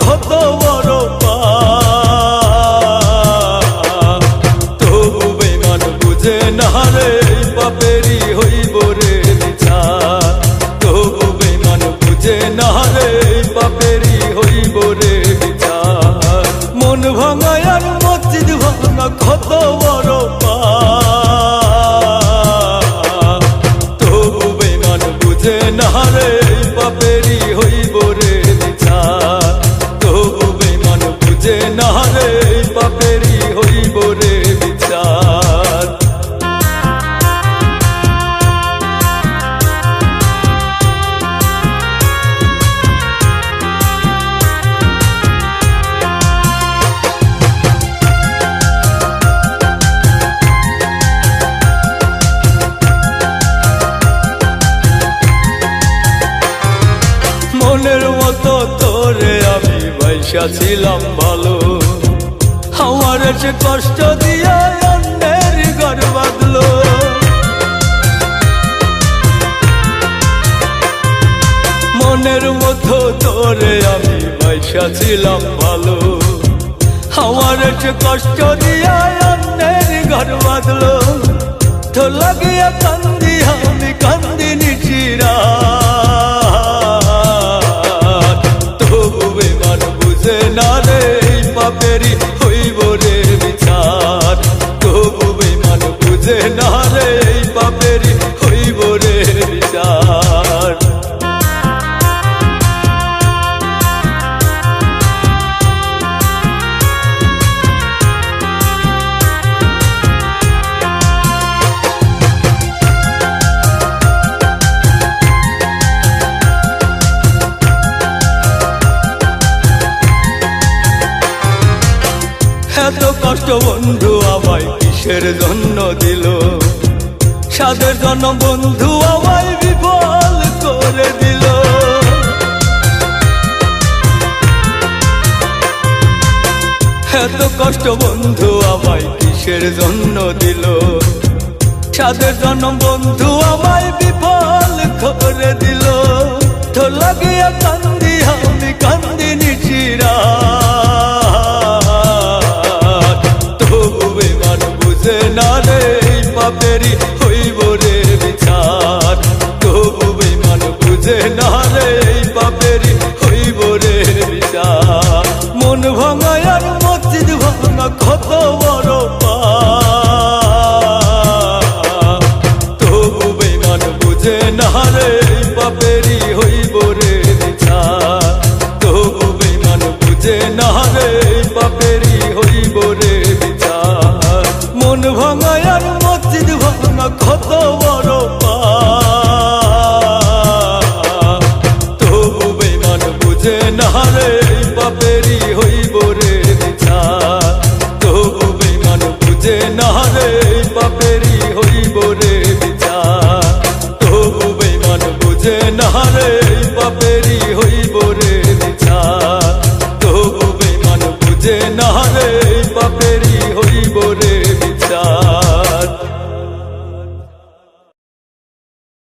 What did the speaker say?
কত বড় তবু বেমান বুঝে না রে বাপেরি বৈশা ছিলাম ভালো। আমার সে কষ্ট দিয়া অন্যের ঘর বাঁধলো। মনের মতো তোরে আমি বৈশা ছিলাম ভালো। আমার সে কষ্ট দিয়া অন্যের ঘর বাঁধলো। তো লাগিয়া কান্দি, আমি কান্দি নিচিরা পাপেরি হইব রে বিচার। তবু বেমান বুঝে না রে এই এত কষ্ট বন্ধু আমায় কিসের জন্য দিল? সাদের জন্য বন্ধু আমায় বিফল করে দিল। এত কষ্ট বন্ধু আমায় কিসের জন্য দিল? সাদের জন্য বন্ধু আমায় বিফল করে দিল। তো লাগিয়া পাপেরি হইব রে বিচার। তবু বেমান বুঝে না রে এই পাপেরি হইব রে বিচার। মন ভাঙায় আর মসজিদ ভাঙা কত বড় তবু বেমান বুঝে না রে এই যে নারে বাপেরি হইব রে নিছা তবু বেমান বুঝে নারে